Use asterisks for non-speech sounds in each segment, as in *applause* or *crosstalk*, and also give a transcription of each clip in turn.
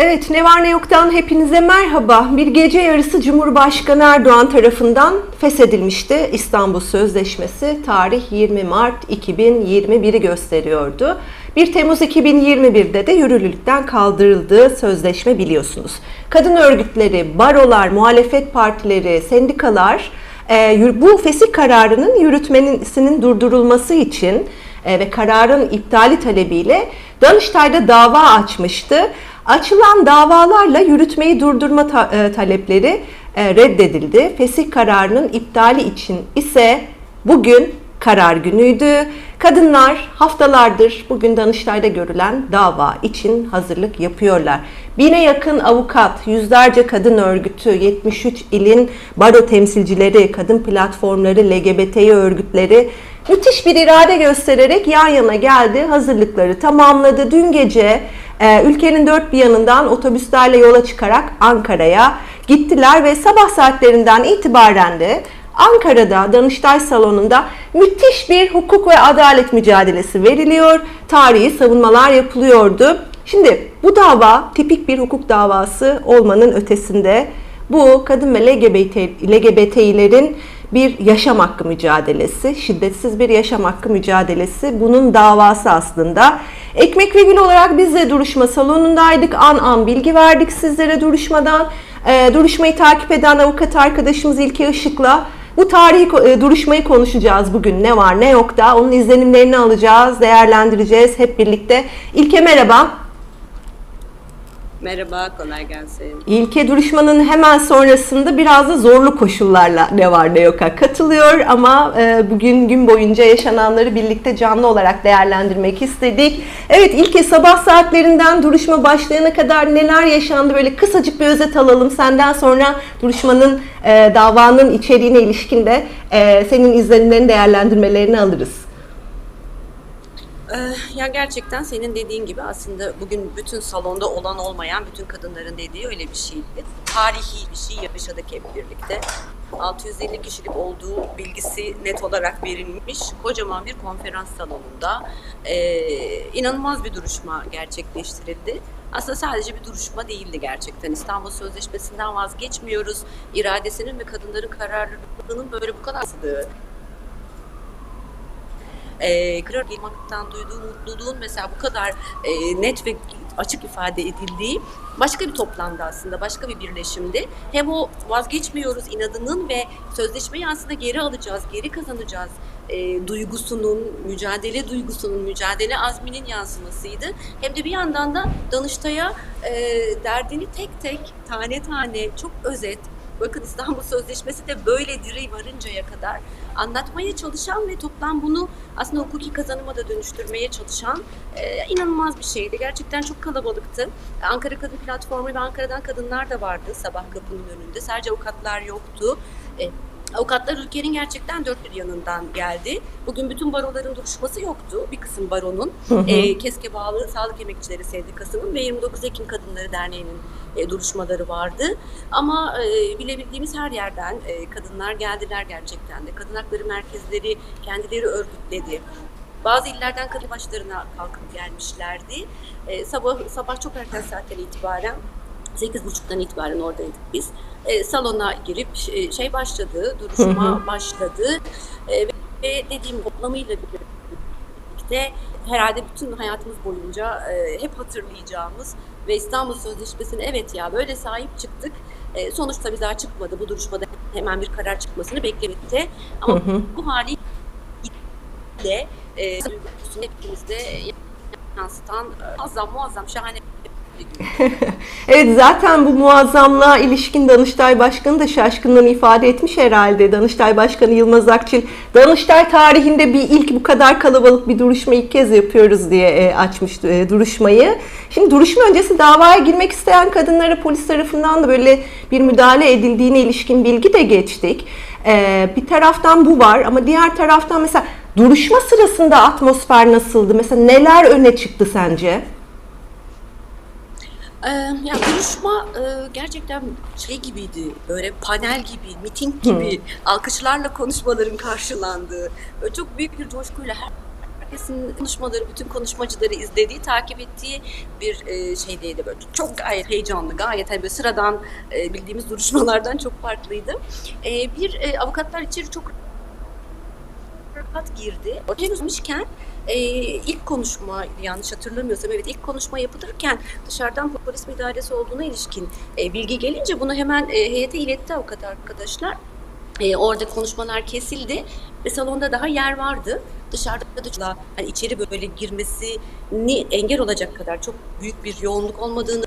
Evet, ne var ne yoktan hepinize merhaba. Bir gece yarısı Cumhurbaşkanı Erdoğan tarafından feshedilmişti İstanbul Sözleşmesi. Tarih 20 Mart 2021'i gösteriyordu. 1 Temmuz 2021'de de yürürlükten kaldırıldığı sözleşme biliyorsunuz. Kadın örgütleri, barolar, muhalefet partileri, sendikalar e, bu fesih kararının yürütmesinin durdurulması için e, ve kararın iptali talebiyle Danıştay'da dava açmıştı. Açılan davalarla yürütmeyi durdurma ta- e, talepleri e, reddedildi. Fesih kararının iptali için ise bugün karar günüydü. Kadınlar haftalardır bugün Danıştay'da görülen dava için hazırlık yapıyorlar. Bine yakın avukat, yüzlerce kadın örgütü, 73 ilin baro temsilcileri, kadın platformları, LGBTİ örgütleri müthiş bir irade göstererek yan yana geldi. Hazırlıkları tamamladı. Dün gece e, ülkenin dört bir yanından otobüslerle yola çıkarak Ankara'ya gittiler ve sabah saatlerinden itibaren de Ankara'da Danıştay Salonu'nda müthiş bir hukuk ve adalet mücadelesi veriliyor. Tarihi savunmalar yapılıyordu. Şimdi bu dava tipik bir hukuk davası olmanın ötesinde bu kadın ve LGBT, LGBT'lerin bir yaşam hakkı mücadelesi, şiddetsiz bir yaşam hakkı mücadelesi. Bunun davası aslında. Ekmek ve Gül olarak biz de duruşma salonundaydık. An an bilgi verdik sizlere duruşmadan. E, duruşmayı takip eden avukat arkadaşımız İlke Işık'la bu tarihi e, duruşmayı konuşacağız bugün. Ne var ne yok da onun izlenimlerini alacağız, değerlendireceğiz hep birlikte. İlke merhaba. Merhaba, kolay gelsin. İlke duruşmanın hemen sonrasında biraz da zorlu koşullarla ne var ne yoka katılıyor ama e, bugün gün boyunca yaşananları birlikte canlı olarak değerlendirmek istedik. Evet İlke sabah saatlerinden duruşma başlayana kadar neler yaşandı böyle kısacık bir özet alalım. Senden sonra duruşmanın e, davanın içeriğine ilişkin de e, senin izlenimlerini değerlendirmelerini alırız. Ee, ya gerçekten senin dediğin gibi aslında bugün bütün salonda olan olmayan bütün kadınların dediği öyle bir şeydi. Tarihi bir şey yaşadık hep birlikte. 650 kişilik olduğu bilgisi net olarak verilmiş. Kocaman bir konferans salonunda ee, inanılmaz bir duruşma gerçekleştirildi. Aslında sadece bir duruşma değildi gerçekten. İstanbul Sözleşmesi'nden vazgeçmiyoruz. İradesinin ve kadınların kararlılığının böyle bu kadar e, karar girmaktan duyduğu mutluluğun mesela bu kadar e, net ve açık ifade edildiği başka bir toplamda aslında, başka bir birleşimdi. Hem o vazgeçmiyoruz inadının ve sözleşmeyi aslında geri alacağız, geri kazanacağız e, duygusunun, mücadele duygusunun, mücadele azminin yansımasıydı. Hem de bir yandan da Danıştay'a e, derdini tek tek, tane tane, çok özet, bakın İstanbul Sözleşmesi de böyledir varıncaya kadar anlatmaya çalışan ve toplam bunu aslında hukuki kazanıma da dönüştürmeye çalışan e, inanılmaz bir şeydi. Gerçekten çok kalabalıktı. Ankara Kadın Platformu ve Ankara'dan kadınlar da vardı sabah kapının önünde. Sadece avukatlar yoktu. E, Avukatlar ülkenin gerçekten dört bir yanından geldi. Bugün bütün baroların duruşması yoktu. Bir kısım baronun, Hı hı. e, KESK'e bağlı Sağlık Emekçileri Sendikası'nın ve 29 Ekim Kadınları Derneği'nin e, duruşmaları vardı. Ama e, bilebildiğimiz her yerden e, kadınlar geldiler gerçekten de. Kadın hakları merkezleri kendileri örgütledi. Bazı illerden kadın başlarına kalkıp gelmişlerdi. E, sabah sabah çok erken saatten itibaren 8.30'dan itibaren oradaydık biz. E, salona girip e, şey başladı, duruşma Hı hı. başladı. E, ve dediğim toplamıyla birlikte herhalde bütün hayatımız boyunca e, hep hatırlayacağımız ve İstanbul Sözleşmesi'ne evet ya böyle sahip çıktık. E, sonuçta daha çıkmadı. Bu duruşmada hemen bir karar çıkmasını beklemekte. Ama Hı hı. bu haliyle e, hepimizde yansıtan e, muazzam muazzam şahane. *laughs* Evet zaten bu muazzamlığa ilişkin Danıştay Başkanı da şaşkınlığını ifade etmiş herhalde. Danıştay Başkanı Yılmaz Akçil, Danıştay tarihinde bir ilk bu kadar kalabalık bir duruşma ilk kez yapıyoruz diye e, açmıştı e, duruşmayı. Şimdi duruşma öncesi davaya girmek isteyen kadınlara polis tarafından da böyle bir müdahale edildiğine ilişkin bilgi de geçtik. E, bir taraftan bu var ama diğer taraftan mesela duruşma sırasında atmosfer nasıldı? Mesela neler öne çıktı sence? Ee, ya duruşma e, gerçekten şey gibiydi, böyle panel gibi, miting gibi, alkışlarla konuşmaların karşılandığı, böyle çok büyük bir coşkuyla her herkesin konuşmaları, bütün konuşmacıları izlediği, takip ettiği bir e, şeydeydi böyle. Çok gayet heyecanlı, gayet hani böyle sıradan e, bildiğimiz duruşmalardan çok farklıydı. E, bir e, avukatlar içeri çok rahat girdi. Ortaya gözmüşken e, ilk konuşma yanlış hatırlamıyorsam evet ilk konuşma yapılırken dışarıdan polis müdahalesi olduğuna ilişkin e, bilgi gelince bunu hemen e, heyete iletti avukat arkadaşlar. E, orada konuşmalar kesildi ve salonda daha yer vardı. Dışarıda da çok- hani içeri böyle girmesini engel olacak kadar çok büyük bir yoğunluk olmadığını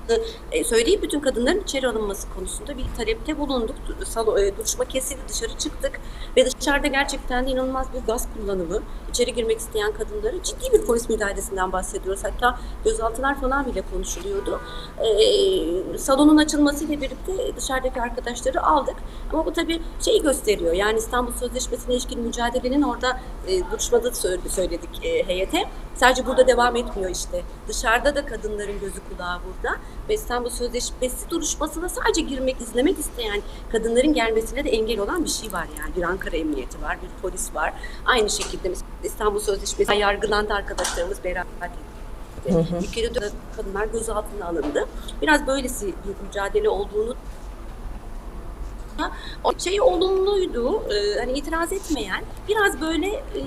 e, söyleyip bütün kadınların içeri alınması konusunda bir talepte bulunduk. Salo, e, duruşma kesildi, dışarı çıktık ve dışarıda gerçekten de inanılmaz bir gaz kullanımı. İçeri girmek isteyen kadınları ciddi bir polis müdahalesinden bahsediyoruz. Hatta gözaltılar falan bile konuşuluyordu. E, salonun açılmasıyla birlikte dışarıdaki arkadaşları aldık. Ama bu tabii şeyi gösteriyor. Yani İstanbul Sözleşmesi'ne ilişkin mücadelenin orada e, duruşmada da söyledik e, heyete. Sadece burada devam etmiyor işte. Dışarıda da kadınların gözü kulağı burada. Ve İstanbul Sözleşmesi duruşmasına sadece girmek, izlemek isteyen kadınların gelmesine de engel olan bir şey var yani. Bir Ankara Emniyeti var, bir polis var. Aynı şekilde İstanbul Sözleşmesi yargılandı arkadaşlarımız beraat etti. Ülkede de kadınlar gözaltına alındı. Biraz böylesi bir mücadele olduğunu o şey olumluydu. Ee, hani itiraz etmeyen biraz böyle e,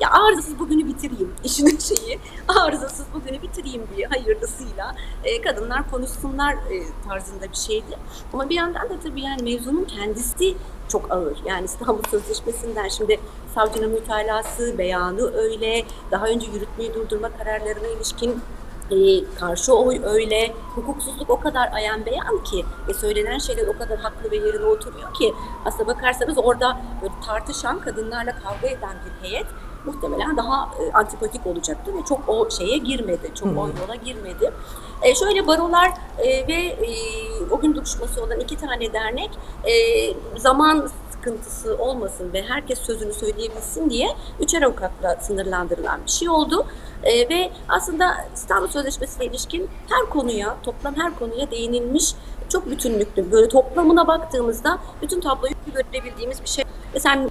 ya arızasız bugünü bitireyim *laughs* işinin şeyi arızasız bugünü bitireyim diye hayırlısıyla e, kadınlar konuşsunlar e, tarzında bir şeydi. Ama bir yandan da tabii yani mevzunun kendisi çok ağır. Yani İstanbul Sözleşmesi'nden şimdi savcının mütalası, beyanı öyle, daha önce yürütmeyi durdurma kararlarına ilişkin e, karşı oy öyle, hukuksuzluk o kadar ayan beyan ki ve söylenen şeyler o kadar haklı ve yerine oturuyor ki. Aslında bakarsanız orada böyle tartışan kadınlarla kavga eden bir heyet muhtemelen daha e, antipatik olacaktı ve çok o şeye girmedi, çok o yola girmedi. E, şöyle barolar e, ve e, o gün duruşması olan iki tane dernek e, zaman sıkıntısı olmasın ve herkes sözünü söyleyebilsin diye üçer avukatla sınırlandırılan bir şey oldu. E, ve aslında İstanbul Sözleşmesi'ne ilişkin her konuya, toplam her konuya değinilmiş çok bütünlüklü. Böyle toplamına baktığımızda bütün tabloyu görebildiğimiz bir şey. Mesela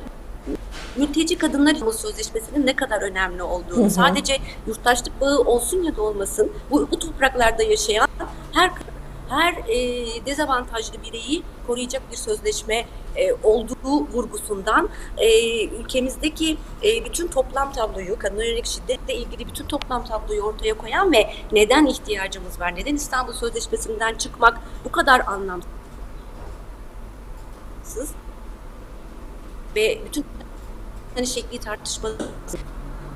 mülteci kadınlar İstanbul Sözleşmesi'nin ne kadar önemli olduğunu, Hı hı. sadece yurttaşlık bağı olsun ya da olmasın, bu, bu topraklarda yaşayan her her e, dezavantajlı bireyi koruyacak bir sözleşme e, olduğu vurgusundan e, ülkemizdeki e, bütün toplam tabloyu, kadına yönelik şiddetle ilgili bütün toplam tabloyu ortaya koyan ve neden ihtiyacımız var, neden İstanbul Sözleşmesi'nden çıkmak bu kadar anlamsız ve bütün hani şekli tartışma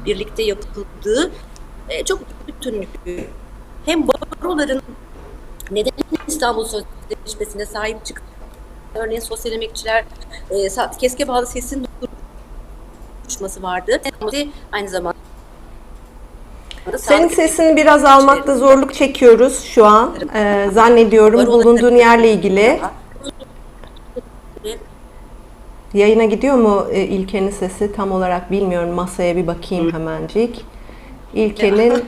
birlikte yapıldığı e, çok bütünlüklü hem baroların neden İstanbul Sözleşmesi'ne sahip çıktı örneğin sosyal emekçiler e, keske bağlı sesin duruşması vardı. Aynı zamanda Senin sesini biraz almakta zorluk çekiyoruz şu an. Ee, zannediyorum bulunduğun yerle ilgili. Yayına gidiyor mu e, İlke'nin sesi tam olarak bilmiyorum. Masaya bir bakayım hemencik. İlke'nin *laughs*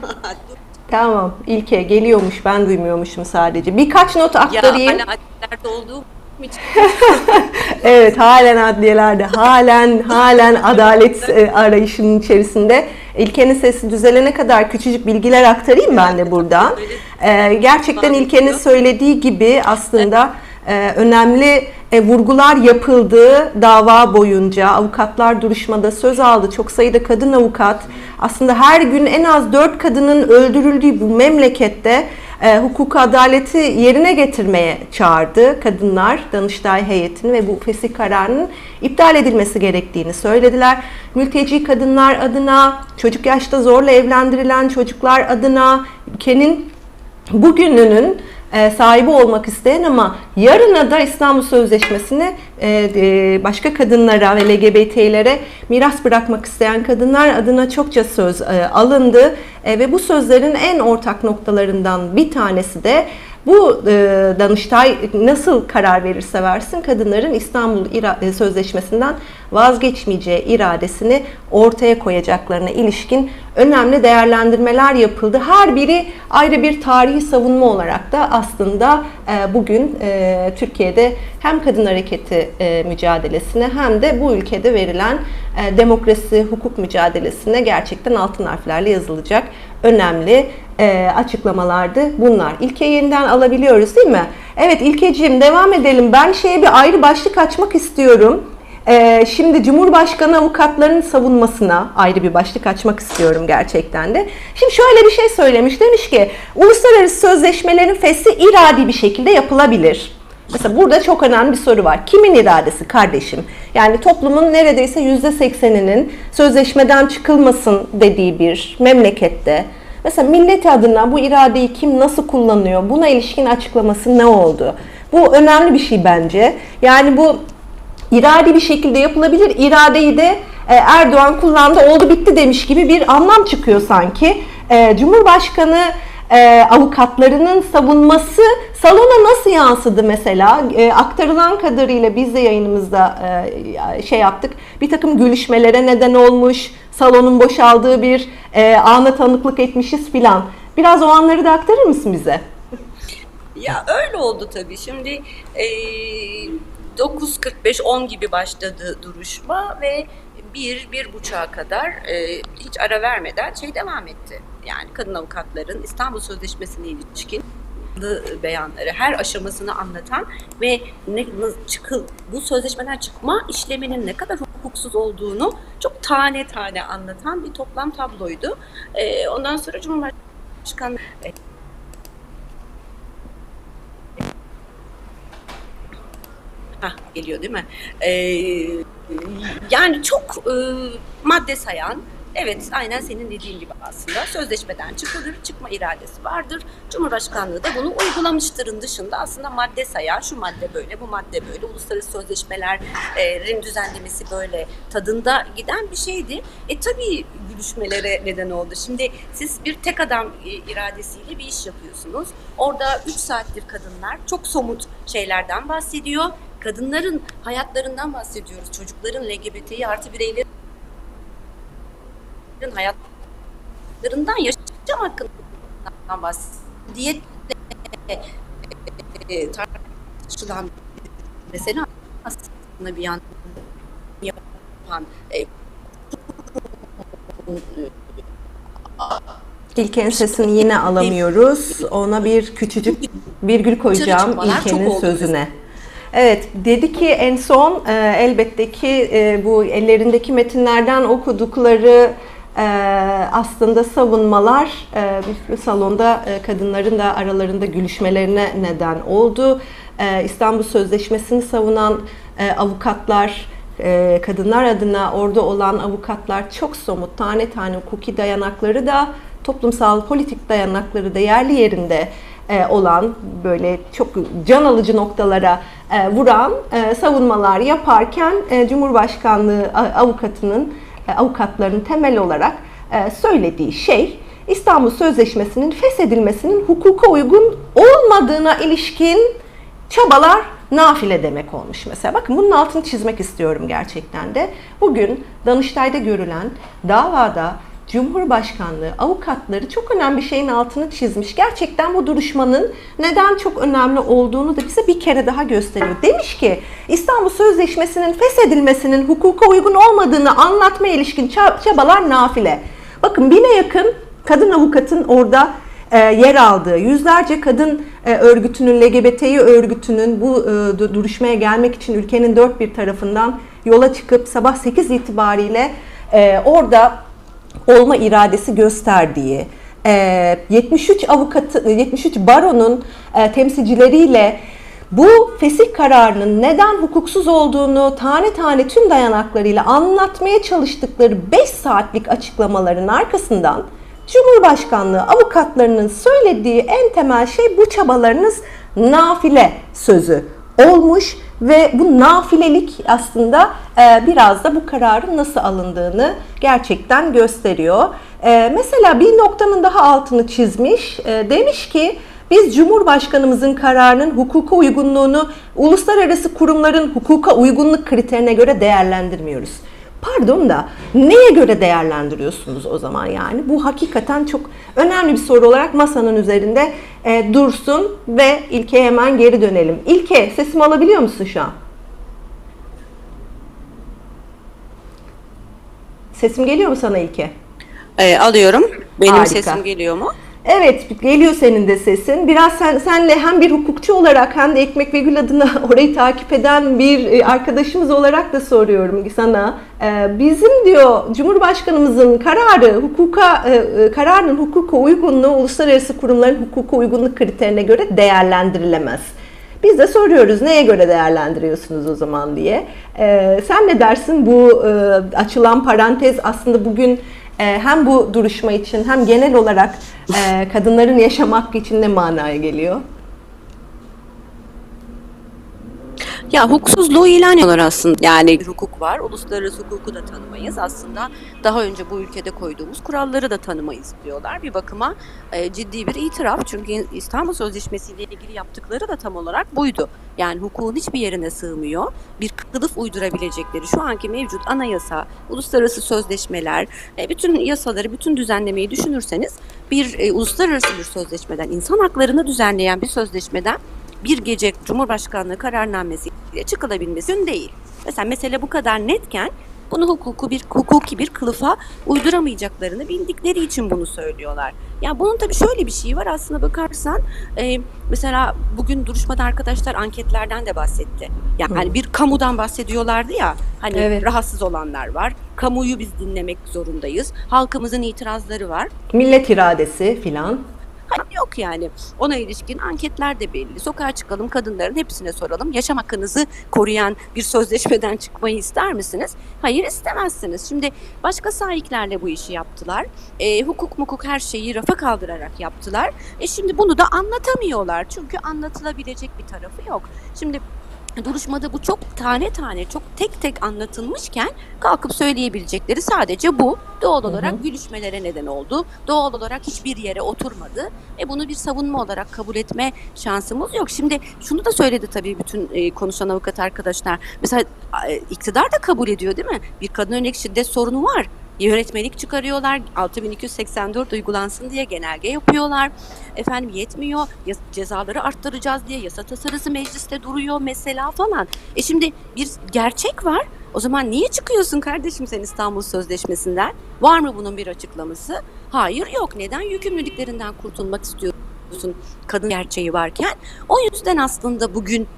tamam İlke geliyormuş ben duymuyormuşum sadece. Birkaç not ya aktarayım. hala adlilerde olduğum için *laughs* Evet halen adliyelerde halen halen adalet e, arayışının içerisinde. İlkenin sesi düzelene kadar küçücük bilgiler aktarayım ben de burada. Ee, gerçekten İlkenin söylediği gibi aslında e, önemli e, vurgular yapıldığı dava boyunca avukatlar duruşmada söz aldı. Çok sayıda kadın avukat aslında her gün en az dört kadının öldürüldüğü bu memlekette e, hukuku adaleti yerine getirmeye çağırdı kadınlar Danıştay heyetini ve bu fesih kararının iptal edilmesi gerektiğini söylediler. Mülteci kadınlar adına, çocuk yaşta zorla evlendirilen çocuklar adına ülkenin bugününün e, sahibi olmak isteyen ama yarına da İstanbul Sözleşmesi'ni e, e, başka kadınlara ve LGBT'lere miras bırakmak isteyen kadınlar adına çokça söz alındı. Ve bu sözlerin en ortak noktalarından bir tanesi de Bu e, Danıştay nasıl karar verirse versin kadınların İstanbul İra- e, Sözleşmesi'nden vazgeçmeyeceği iradesini ortaya koyacaklarına ilişkin önemli değerlendirmeler yapıldı. Her biri ayrı bir tarihi savunma olarak da aslında e, bugün e, Türkiye'de hem kadın hareketi e, mücadelesine hem de bu ülkede verilen e, demokrasi, hukuk mücadelesine gerçekten altın harflerle yazılacak önemli e, açıklamalardı bunlar. İlke yeniden alabiliyoruz değil mi? Evet İlkeciğim devam edelim. Ben şeye bir ayrı başlık açmak istiyorum. Ee, şimdi Cumhurbaşkanı avukatlarının savunmasına ayrı bir başlık açmak istiyorum gerçekten de. Şimdi şöyle bir şey söylemiş. Demiş ki uluslararası sözleşmelerin feshi iradi bir şekilde yapılabilir. Mesela burada çok önemli bir soru var. Kimin iradesi kardeşim? Yani toplumun neredeyse %80'inin sözleşmeden çıkılmasın dediği bir memlekette Mesela millet adına bu iradeyi kim nasıl kullanıyor? Buna ilişkin açıklaması ne oldu? Bu önemli bir şey bence. Yani bu iradi bir şekilde yapılabilir. İradeyi de e, Erdoğan kullandı, oldu bitti demiş gibi bir anlam çıkıyor sanki. E, Cumhurbaşkanı e, avukatlarının savunması salona nasıl yansıdı mesela? E, aktarılan kadarıyla biz de yayınımızda e, şey yaptık. Bir takım gülüşmelere neden olmuş, salonun boşaldığı bir e, ana tanıklık etmişiz filan. Biraz o anları da aktarır mısın bize? Ya öyle oldu tabii. Şimdi e, 9.45-10 gibi başladı duruşma ve bir, bir buçuğa kadar e, hiç ara vermeden şey devam etti. Yani kadın avukatların İstanbul Sözleşmesi'ne ilişkin beyanları, her aşamasını anlatan ve ne, çıkıl, bu sözleşmeden çıkma işleminin ne kadar hukuksuz olduğunu çok tane tane anlatan bir toplam tabloydu. E, ondan sonra Cumhurbaşkanı e, geliyor değil mi? Ee, yani çok e, madde sayan, evet aynen senin dediğin gibi aslında sözleşmeden çıkılır, çıkma iradesi vardır. Cumhurbaşkanlığı da bunu uygulamıştırın dışında aslında madde sayan, şu madde böyle, bu madde böyle, uluslararası sözleşmelerin düzenlemesi böyle tadında giden bir şeydi. E tabii gülüşmelere neden oldu. Şimdi siz bir tek adam e, iradesiyle bir iş yapıyorsunuz. Orada 3 saattir kadınlar çok somut şeylerden bahsediyor kadınların hayatlarından bahsediyoruz. Çocukların, LGBTİ artı bireylerin hayatlarından yaşam hakkından bahsediyoruz. Diye de tartışılan mesela aslında bir yandan yapan e, İlkenin sesini yine alamıyoruz. Ona bir küçücük virgül koyacağım İlkenin sözüne. Evet, dedi ki en son e, elbette ki e, bu ellerindeki metinlerden okudukları e, aslında savunmalar e, salonda e, kadınların da aralarında gülüşmelerine neden oldu. E, İstanbul Sözleşmesi'ni savunan e, avukatlar, kadınlar adına orada olan avukatlar çok somut tane tane hukuki dayanakları da toplumsal politik dayanakları da yerli yerinde olan böyle çok can alıcı noktalara vuran savunmalar yaparken Cumhurbaşkanlığı avukatının avukatların temel olarak e, söylediği şey İstanbul Sözleşmesi'nin feshedilmesinin hukuka uygun olmadığına ilişkin çabalar nafile demek olmuş mesela. Bakın bunun altını çizmek istiyorum gerçekten de. Bugün Danıştay'da görülen davada Cumhurbaşkanlığı avukatları çok önemli bir şeyin altını çizmiş. Gerçekten bu duruşmanın neden çok önemli olduğunu da bize bir kere daha gösteriyor. Demiş ki İstanbul Sözleşmesi'nin feshedilmesinin hukuka uygun olmadığını anlatmaya ilişkin çabalar nafile. Bakın bine yakın kadın avukatın orada e, yer aldığı, yüzlerce kadın e, örgütünün, LGBTİ örgütünün bu e, duruşmaya gelmek için ülkenin dört bir tarafından yola çıkıp sabah 8 itibariyle orada olma iradesi gösterdiği, 73 avukatı, 73 baronun e, temsilcileriyle bu fesih kararının neden hukuksuz olduğunu tane tane tüm dayanaklarıyla anlatmaya çalıştıkları 5 saatlik açıklamaların arkasından Cumhurbaşkanlığı avukatlarının söylediği en temel şey bu çabalarınız nafile sözü olmuş ve bu nafilelik aslında e, biraz da bu kararın nasıl alındığını gerçekten gösteriyor. E, mesela bir noktanın daha altını çizmiş. E, demiş ki Biz Cumhurbaşkanımızın kararının hukuka uygunluğunu uluslararası kurumların hukuka uygunluk kriterine göre değerlendirmiyoruz. Pardon da neye göre değerlendiriyorsunuz o zaman yani? Bu hakikaten çok önemli bir soru olarak masanın üzerinde e, dursun ve İlke'ye hemen geri dönelim. İlke sesimi alabiliyor musun şu an? Sesim geliyor mu sana İlke? Ee, alıyorum. Benim Harika. sesim geliyor mu? Evet, geliyor senin de sesin. Biraz sen, senle hem bir hukukçu olarak hem de Ekmek ve Gül adına *laughs* orayı takip eden bir e, arkadaşımız olarak da soruyorum sana. Ee, Bizim diyor Cumhurbaşkanımızın kararı hukuka e, e, kararın hukuka uygunluğu uluslararası kurumların hukuka uygunluk kriterine göre değerlendirilemez. Biz de soruyoruz neye göre değerlendiriyorsunuz o zaman diye. Sen ne dersin bu e, açılan parantez aslında bugün e, hem bu duruşma için hem genel olarak e, kadınların yaşam hakkı için ne manaya geliyor? Ya hukuksuzluğu ilan ediyorlar aslında. Yani hukuk var. Uluslararası hukuku da tanımayız. Aslında daha önce bu ülkede koyduğumuz kuralları da tanımayız diyorlar. Bir bakıma e, ciddi bir itiraf. Çünkü İstanbul Sözleşmesi ile ilgili yaptıkları da tam olarak buydu. Yani hukukun hiçbir yerine sığmıyor. Bir kılıf uydurabilecekleri şu anki mevcut anayasa, uluslararası sözleşmeler, e, bütün yasaları, bütün düzenlemeyi düşünürseniz bir e, uluslararası bir sözleşmeden, insan haklarını düzenleyen bir sözleşmeden bir gece Cumhurbaşkanlığı kararnamesiyle çıkılabilmesi değil. Mesela mesele bu kadar netken bunu hukuku bir hukuki bir kılıfa uyduramayacaklarını bildikleri için bunu söylüyorlar. Ya bunun tabii şöyle bir şeyi var aslında bakarsan e, mesela bugün duruşmada arkadaşlar anketlerden de bahsetti. Yani hani bir kamudan bahsediyorlardı ya hani Evet. rahatsız olanlar var. Kamuyu biz dinlemek zorundayız. Halkımızın itirazları var. Millet iradesi filan. Hani yok yani. Ona ilişkin anketler de belli. Sokağa çıkalım kadınların hepsine soralım. Yaşam hakkınızı koruyan bir sözleşmeden çıkmayı ister misiniz? Hayır istemezsiniz. Şimdi başka sahiplerle bu işi yaptılar. E, hukuk mukuk her şeyi rafa kaldırarak yaptılar. E şimdi bunu da anlatamıyorlar. Çünkü anlatılabilecek bir tarafı yok. Şimdi duruşmada bu çok tane tane çok tek tek anlatılmışken kalkıp söyleyebilecekleri sadece bu. Doğal olarak gülüşmelere neden oldu. Doğal olarak hiçbir yere oturmadı. E bunu bir savunma olarak kabul etme şansımız yok. Şimdi şunu da söyledi tabii bütün e, konuşan avukat arkadaşlar. Mesela e, iktidar da kabul ediyor değil mi? Bir kadın yönelik şiddet sorunu var. Yönetmelik çıkarıyorlar. 6284 uygulansın diye genelge yapıyorlar. Efendim yetmiyor. Cezaları arttıracağız diye yasa tasarısı mecliste duruyor mesela falan. E şimdi bir gerçek var. O zaman niye çıkıyorsun kardeşim sen İstanbul Sözleşmesi'nden? Var mı bunun bir açıklaması? Hayır yok. Neden yükümlülüklerinden kurtulmak istiyorsun kadın gerçeği varken? O yüzden aslında bugün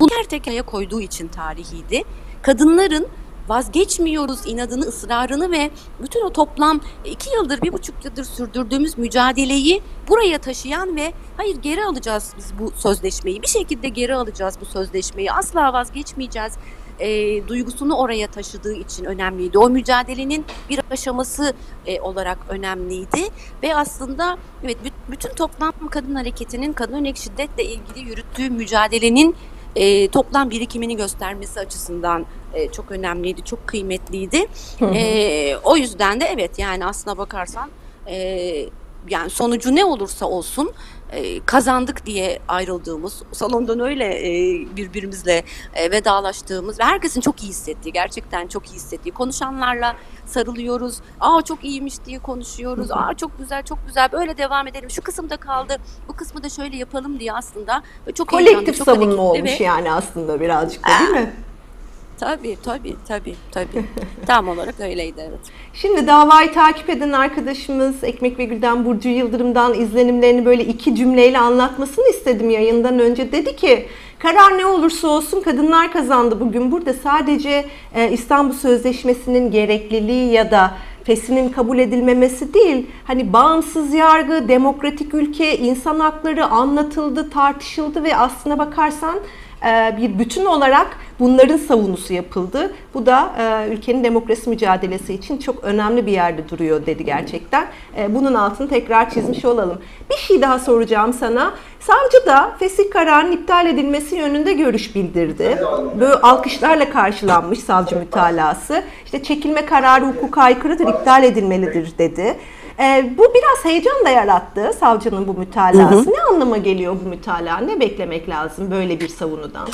bunu kertekaya koyduğu için tarihiydi. Kadınların vazgeçmiyoruz inadını, ısrarını ve bütün o toplam iki yıldır, bir buçuk yıldır sürdürdüğümüz mücadeleyi buraya taşıyan ve hayır geri alacağız biz bu sözleşmeyi. Bir şekilde geri alacağız bu sözleşmeyi. Asla vazgeçmeyeceğiz e, duygusunu oraya taşıdığı için önemliydi. O mücadelenin bir aşaması e, olarak önemliydi ve aslında evet bü- bütün toplam kadın hareketinin kadın yönelik şiddetle ilgili yürüttüğü mücadelenin e, toplam birikimini göstermesi açısından e, çok önemliydi, çok kıymetliydi. E, o yüzden de evet yani aslına bakarsan e, yani sonucu ne olursa olsun e, kazandık diye ayrıldığımız, salondan öyle e, birbirimizle e, vedalaştığımız ve herkesin çok iyi hissettiği, gerçekten çok iyi hissettiği, konuşanlarla sarılıyoruz. Aa çok iyiymiş diye konuşuyoruz. Aa çok güzel, çok güzel. Böyle devam edelim. Şu kısımda kaldı. Bu kısmı da şöyle yapalım diye aslında çok Kolektif çok savunma olmuş ve- yani aslında birazcık da değil mi? Tabii, tabii, tabii, tabii. *laughs* Tam olarak öyleydi evet. Şimdi davayı takip eden arkadaşımız Ekmek ve Gül'den Burcu Yıldırım'dan izlenimlerini böyle iki cümleyle anlatmasını istedim yayından önce. Dedi ki karar ne olursa olsun kadınlar kazandı bugün. Burada sadece e, İstanbul Sözleşmesi'nin gerekliliği ya da fesinin kabul edilmemesi değil. Hani bağımsız yargı, demokratik ülke, insan hakları anlatıldı, tartışıldı ve aslına bakarsan bir bütün olarak bunların savunusu yapıldı. Bu da e, ülkenin demokrasi mücadelesi için çok önemli bir yerde duruyor dedi gerçekten. E, Bunun altını tekrar çizmiş olalım. Bir şey daha soracağım sana. Savcı da fesih kararının iptal edilmesi yönünde görüş bildirdi. Böyle alkışlarla karşılanmış savcı mütalası. İşte çekilme kararı hukuka aykırıdır, iptal edilmelidir dedi. Ee, bu biraz heyecan da yarattı savcının bu mütalası. Ne anlama geliyor bu mütalaa? Ne beklemek lazım böyle bir savunudan?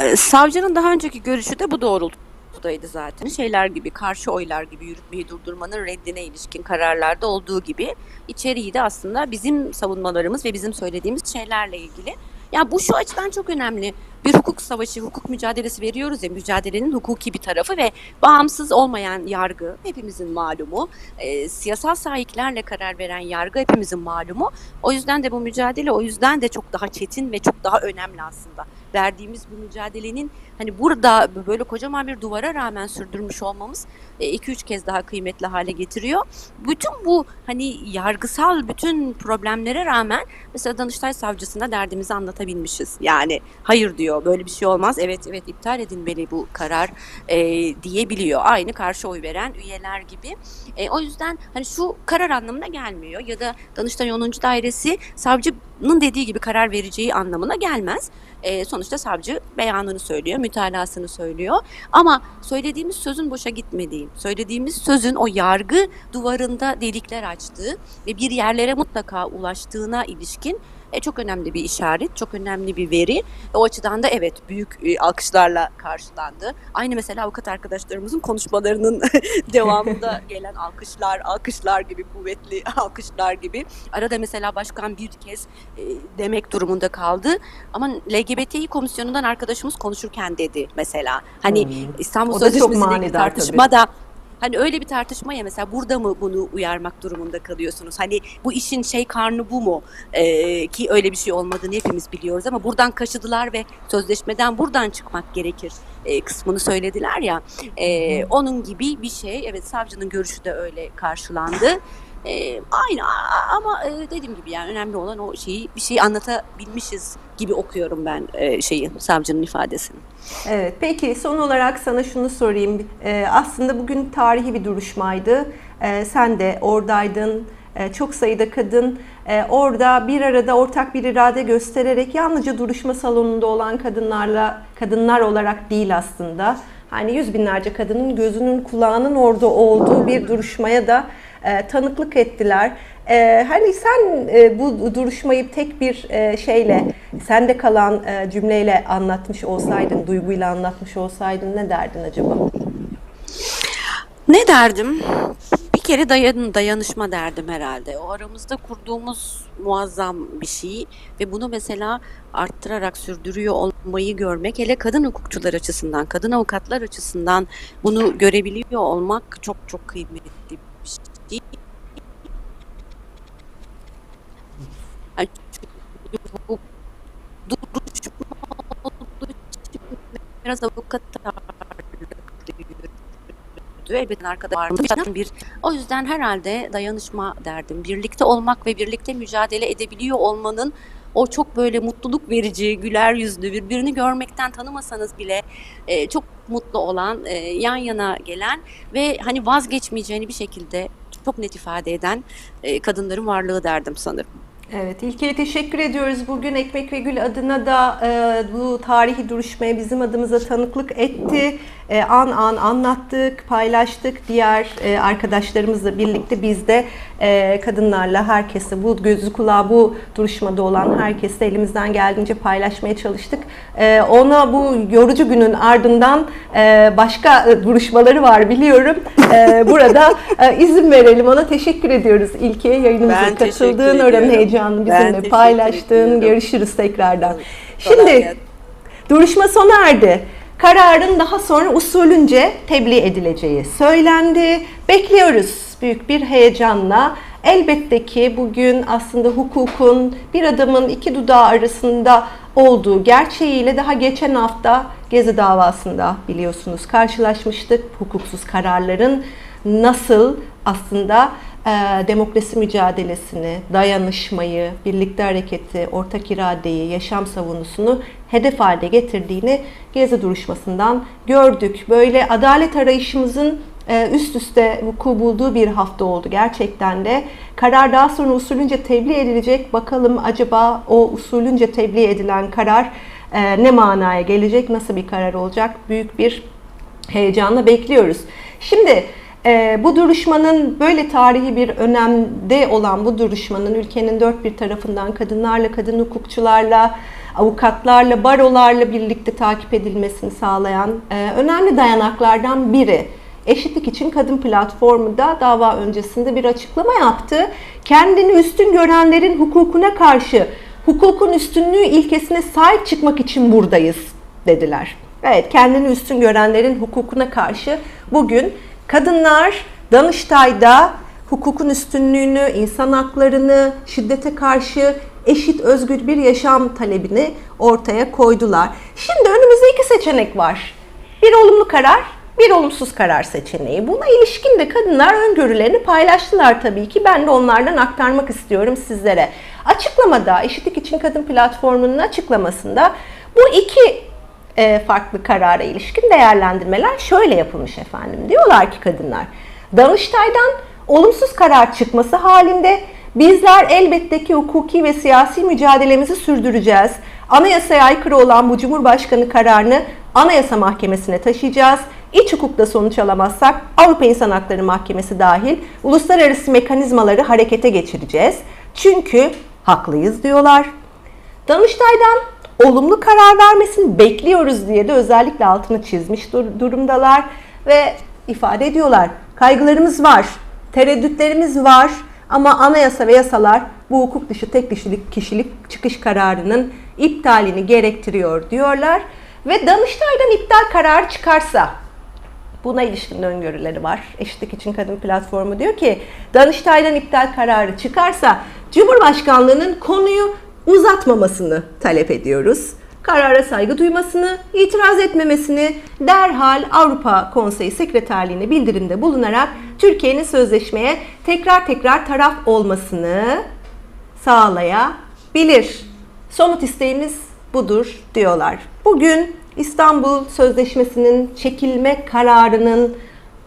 Ee, Savcının daha önceki görüşü de bu doğrultudaydı zaten. Şeyler gibi, karşı oylar gibi yürütmeyi durdurmanın reddine ilişkin kararlarda olduğu gibi içeriği de aslında bizim savunmalarımız ve bizim söylediğimiz şeylerle ilgili. Ya bu şu açıdan çok önemli. Bir hukuk savaşı, hukuk mücadelesi veriyoruz ya mücadelenin hukuki bir tarafı ve bağımsız olmayan yargı hepimizin malumu. E, siyasal sahiplerle karar veren yargı hepimizin malumu. O yüzden de bu mücadele o yüzden de çok daha çetin ve çok daha önemli aslında. Verdiğimiz bu mücadelenin hani burada böyle kocaman bir duvara rağmen sürdürmüş olmamız 2-3 kez daha kıymetli hale getiriyor. Bütün bu hani yargısal bütün problemlere rağmen mesela Danıştay Savcısına derdimizi anlatabilmişiz. Yani hayır diyor böyle bir şey olmaz. Evet evet iptal edilmeli bu karar e, diyebiliyor. Aynı karşı oy veren üyeler gibi. E, o yüzden hani şu karar anlamına gelmiyor ya da Danıştay 10. Dairesi savcının dediği gibi karar vereceği anlamına gelmez. E, sonuçta savcı beyanını söylüyor, mütalasını söylüyor. Ama söylediğimiz sözün boşa gitmediği, söylediğimiz sözün o yargı duvarında delikler açtığı ve bir yerlere mutlaka ulaştığına ilişkin e, çok önemli bir işaret, çok önemli bir veri. E, o açıdan da evet büyük e, alkışlarla karşılandı. Aynı mesela avukat arkadaşlarımızın konuşmalarının *laughs* devamında gelen alkışlar, alkışlar gibi kuvvetli *laughs* alkışlar gibi. Arada mesela başkan bir kez e, demek durumunda kaldı. Ama LGBTİ komisyonundan arkadaşımız konuşurken dedi mesela. Hani Hmm. İstanbul Sözleşmesi'ndeki tartışma da Hani öyle bir tartışma ya mesela burada mı bunu uyarmak durumunda kalıyorsunuz? Hani bu işin şey karnı bu mu? Ee, ki öyle bir şey olmadığını hepimiz biliyoruz ama buradan kaşıdılar ve sözleşmeden buradan çıkmak gerekir e, kısmını söylediler ya. E, onun gibi bir şey. Evet savcının görüşü de öyle karşılandı. E, aynı ama e, dediğim gibi yani önemli olan o şeyi bir şey anlatabilmişiz gibi okuyorum ben e, şeyi savcının ifadesini. Evet, peki son olarak sana şunu sorayım. Ee, aslında bugün tarihi bir duruşmaydı. Ee, sen de oradaydın. Ee, çok sayıda kadın e, orada bir arada ortak bir irade göstererek yalnızca duruşma salonunda olan kadınlarla kadınlar olarak değil aslında. Hani yüz binlerce kadının gözünün kulağının orada olduğu bir duruşmaya da e, tanıklık ettiler. E, hani sen e, bu duruşmayı tek bir e, şeyle, sende kalan e, cümleyle anlatmış olsaydın, duyguyla anlatmış olsaydın ne derdin acaba? Ne derdim? Kere dayan, dayanışma derdim herhalde. O aramızda kurduğumuz muazzam bir şey ve bunu mesela arttırarak sürdürüyor olmayı görmek hele kadın hukukçular açısından, kadın avukatlar açısından bunu görebiliyor olmak çok çok kıymetli bir şey. Duruşma olduğu için biraz avukat yürüdü. Elbette arkada varmış bir. O yüzden herhalde dayanışma derdim. Birlikte olmak ve birlikte mücadele edebiliyor olmanın o çok böyle mutluluk verici, güler yüzlü, birbirini görmekten tanımasanız bile e, çok mutlu olan, e, yan yana gelen ve hani vazgeçmeyeceğini bir şekilde çok net ifade eden e, kadınların varlığı derdim sanırım. Evet, İlker'e teşekkür ediyoruz. Bugün Ekmek ve Gül adına da e, bu tarihi duruşmaya bizim adımıza tanıklık etti. E, an an anlattık, paylaştık. Diğer e, arkadaşlarımızla birlikte biz de e, kadınlarla herkese, bu gözü kulağı bu duruşmada olan herkese elimizden geldiğince paylaşmaya çalıştık. Ona bu yorucu günün ardından başka duruşmaları var biliyorum. Burada izin verelim ona. Teşekkür ediyoruz İlke'ye yayınımıza Ben katıldığın, ediyorum. heyecanını bizimle paylaştığın. ediyorum. Görüşürüz tekrardan. Şimdi duruşma sona erdi. Kararın daha sonra usulünce tebliğ edileceği söylendi. Bekliyoruz büyük bir heyecanla. Elbette ki bugün aslında hukukun bir adamın iki dudağı arasında olduğu gerçeğiyle daha geçen hafta Gezi davasında biliyorsunuz karşılaşmıştık. Hukuksuz kararların nasıl aslında demokrasi mücadelesini, dayanışmayı, birlikte hareketi, ortak iradeyi, yaşam savunusunu hedef haline getirdiğini Gezi duruşmasından gördük. Böyle adalet arayışımızın e, üst üste vuku bulduğu bir hafta oldu gerçekten de. Karar daha sonra usulünce tebliğ edilecek. Bakalım acaba o usulünce tebliğ edilen karar e, ne manaya gelecek, nasıl bir karar olacak? Büyük bir heyecanla bekliyoruz. Şimdi Ee, bu duruşmanın böyle tarihi bir önemde olan bu duruşmanın ülkenin dört bir tarafından kadınlarla, kadın hukukçularla, avukatlarla, barolarla birlikte takip edilmesini sağlayan e, önemli dayanaklardan biri. Eşitlik için Kadın Platformu da dava öncesinde bir açıklama yaptı. Kendini üstün görenlerin hukukuna karşı hukukun üstünlüğü ilkesine sahip çıkmak için buradayız dediler. Evet, kendini üstün görenlerin hukukuna karşı bugün kadınlar Danıştay'da hukukun üstünlüğünü, insan haklarını, şiddete karşı eşit özgür bir yaşam talebini ortaya koydular. Şimdi önümüzde iki seçenek var. Bir olumlu karar, bir olumsuz karar seçeneği. Buna ilişkin de kadınlar öngörülerini paylaştılar tabii ki. Ben de onlardan aktarmak istiyorum sizlere. Açıklamada, Eşitlik için Kadın Platformu'nun açıklamasında bu iki e, farklı karara ilişkin değerlendirmeler şöyle yapılmış efendim. Diyorlar ki kadınlar, Danıştay'dan olumsuz karar çıkması halinde bizler elbette ki hukuki ve siyasi mücadelemizi sürdüreceğiz. Anayasaya aykırı olan bu Cumhurbaşkanı kararını Anayasa Mahkemesi'ne taşıyacağız. İç hukukta sonuç alamazsak Avrupa İnsan Hakları Mahkemesi dahil uluslararası mekanizmaları harekete geçireceğiz. Çünkü haklıyız diyorlar. Danıştay'dan olumlu karar vermesini bekliyoruz diye de özellikle altını çizmiş dur- durumdalar ve ifade ediyorlar. Kaygılarımız var, tereddütlerimiz var ama anayasa ve yasalar bu hukuk dışı tek kişilik kişilik çıkış kararının iptalini gerektiriyor diyorlar ve Danıştay'dan iptal kararı çıkarsa Buna ilişkin öngörüleri var. Eşitlik için Kadın Platformu diyor ki Danıştay'dan iptal kararı çıkarsa Cumhurbaşkanlığının konuyu uzatmamasını talep ediyoruz. Karara saygı duymasını, itiraz etmemesini derhal Avrupa Konseyi Sekreterliğine bildirimde bulunarak Türkiye'nin sözleşmeye tekrar tekrar taraf olmasını sağlayabilir. Somut isteğimiz budur diyorlar. Bugün İstanbul Sözleşmesi'nin çekilme kararının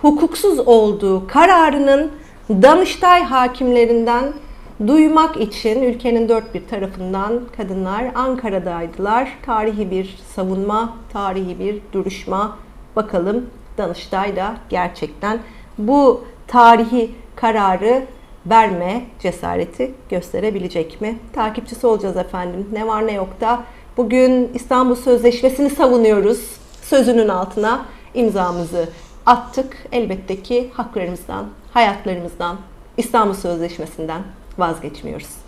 hukuksuz olduğu kararının Danıştay hakimlerinden duymak için ülkenin dört bir tarafından kadınlar Ankara'daydılar. Tarihi bir savunma, tarihi bir duruşma. Bakalım Danıştay'da gerçekten bu tarihi kararı verme cesareti gösterebilecek mi? Takipçisi olacağız efendim. Ne var ne yok da bugün İstanbul Sözleşmesi'ni savunuyoruz. Sözünün altına imzamızı attık. Elbette ki haklarımızdan, hayatlarımızdan, İstanbul Sözleşmesi'nden vazgeçmiyoruz.